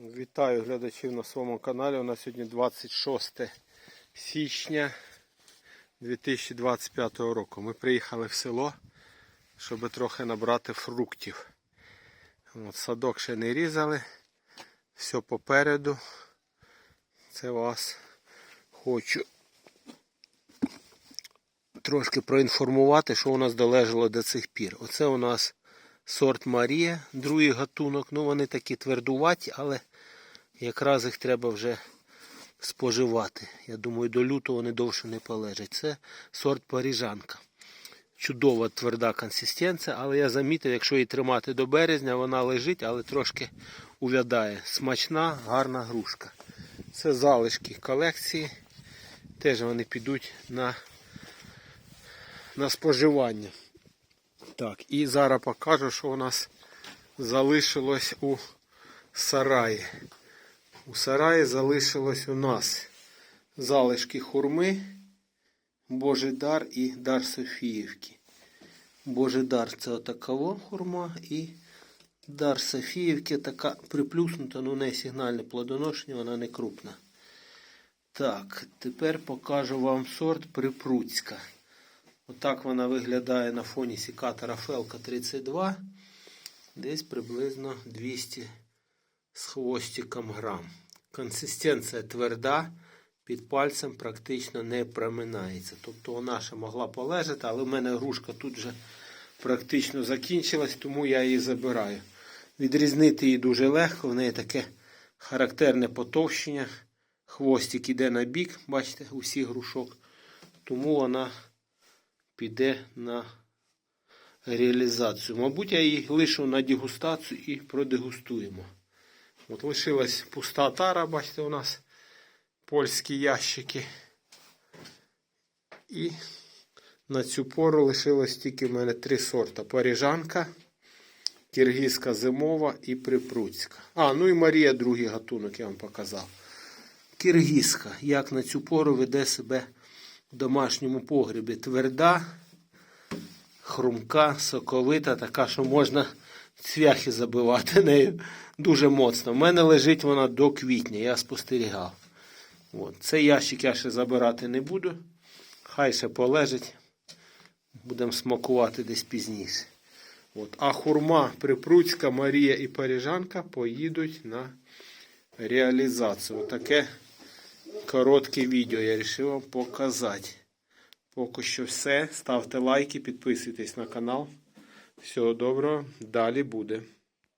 Вітаю глядачів на своєму каналі. У нас сьогодні 26 січня 2025 року. Ми приїхали в село, щоб трохи набрати фруктів. От, садок ще не різали. Все попереду. Це вас хочу трошки проінформувати, що у нас долежало до цих пір. Оце у нас сорт Марія, другий гатунок. Ну вони такі твердуваті, але якраз їх треба вже споживати. Я думаю, до лютого вони довше не полежать. Це сорт паріжанка. Чудова тверда консистенція, але я замітив, якщо її тримати до березня, вона лежить, але трошки увядає. Смачна, гарна грушка. Це залишки колекції. Теж вони підуть на, на споживання. Так, і зараз покажу, що у нас залишилось у сараї. У сараї залишилось у нас залишки хурми, Божий дар і дар Софіївки. Божий дар це отакова хурма і дар Софіївки така приплюснута, ну не сигнальне плодоношення, вона не крупна. Так, тепер покажу вам сорт Припруцька. Отак вона виглядає на фоні сікатора Фелка 32. Десь приблизно 200 з хвостиком грам. Консистенція тверда, під пальцем практично не проминається. Тобто вона ще могла полежати, але в мене грушка тут вже практично закінчилась, тому я її забираю. Відрізнити її дуже легко, в неї таке характерне потовщення. Хвостик іде на бік, бачите, у всіх грушок. Тому вона піде на реалізацію. Мабуть, я її лишу на дегустацію і продегустуємо. От лишилась пуста тара, бачите, у нас польські ящики. І на цю пору лишилось тільки в мене три сорта: паріжанка, киргизька зимова і припруцька. А, ну і Марія, другий гатунок я вам показав. Киргизька, як на цю пору веде себе в домашньому погребі. Тверда, хрумка, соковита, така, що можна цвяхи забивати нею дуже моцно. У мене лежить вона до квітня, я спостерігав. От. Цей ящик я ще забирати не буду. Хай ще полежить. Будемо смакувати десь пізніше. От. А хурма, Припруцька, Марія і Паріжанка поїдуть на реалізацію. Таке коротке відео я вирішив вам показати. Поки що все. Ставте лайки, підписуйтесь на канал. Всього доброго, далі буде.